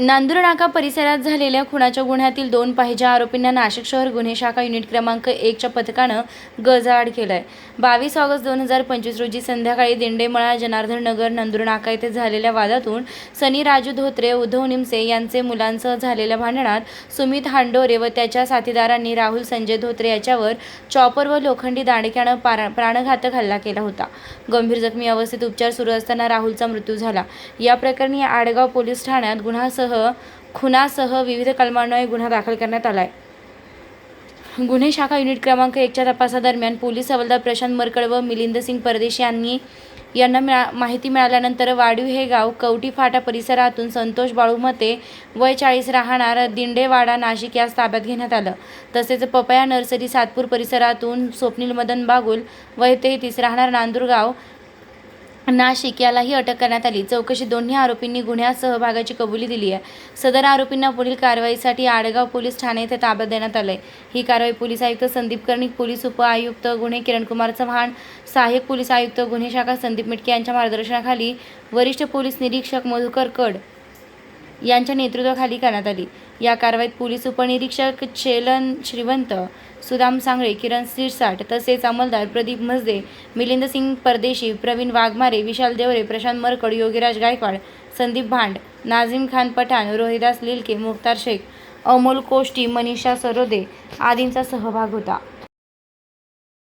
नांदुरनाका परिसरात झालेल्या खुनाच्या गुन्ह्यातील दोन पाहिज्या आरोपींना नाशिक शहर गुन्हे शाखा युनिट क्रमांक एकच्या पथकानं गजाआड केलाय. बावीस ऑगस्ट दोन हजार पंचवीस रोजी संध्याकाळी दिंडेमळा जनार्दन नगर नांदुरनाका येथे झालेल्या वादातून सनी राजू धोत्रे उद्धव निमसे यांचे मुलांसह झालेल्या भांडणात सुमित हांडोरे व त्याच्या साथीदारांनी राहुल संजय धोत्रे याच्यावर चॉपर व लोखंडी दांडक्यानं पारा प्राणघातक हल्ला केला होता. गंभीर जखमी अवस्थेत उपचार सुरू असताना राहुलचा मृत्यू झाला. या प्रकरणी आडगाव पोलीस ठाण्यात गुन्हासह खुनासह विविध कलमान्वये गुन्हा दाखल करण्यात आलाय. गुन्हे शाखा युनिट क्रमांक एकच्या तपासादरम्यान पोलीस हवालदार प्रशांत मरकड व मिलिंद सिंग परदेशी यांनी यांना मिळा माहिती मिळाल्यानंतर वाडीव हे गाव कवटी फाटा परिसरातून संतोष बाळूमते वय चाळीस राहणार दिंडेवाडा नाशिक यास ताब्यात घेण्यात आलं. तसेच पपया नर्सरी सातपूर परिसरातून स्वप्नील मदन बागुल वय तेहतीस राहणार नांदुरगाव नाशिक यालाही अटक करण्यात आली. चौकशी दोन्ही आरोपींनी गुन्ह्यात सहभागाची कबुली दिली आहे. सदर आरोपींना पुढील कारवाईसाठी आडगाव पोलीस ठाणे येथे ताब्यात देण्यात आले ही कारवाई पोलीस आयुक्त संदीप कर्णिक पोलीस उप आयुक्त गुन्हे किरणकुमार चव्हाण सहाय्यक पोलीस आयुक्त गुन्हे शाखा संदीप मिटके यांच्या मार्गदर्शनाखाली वरिष्ठ पोलीस निरीक्षक मधुकर कड यांच्या नेतृत्वाखाली करण्यात आली. या कारवाईत पोलीस उपनिरीक्षक चेलन श्रीवंत सुदाम सांगळे किरण सिरसाट तसेच अंमलदार प्रदीप मजदे मिलिंद सिंग परदेशी प्रवीण वाघमारे विशाल देवरे प्रशांत मरकड योगीराज गायकवाड संदीप भांड नाझीम खान पठाण रोहिदास लिलके मुख्तार शेख अमोल कोष्टी मनीषा सरोदे आदींचा सहभाग होता.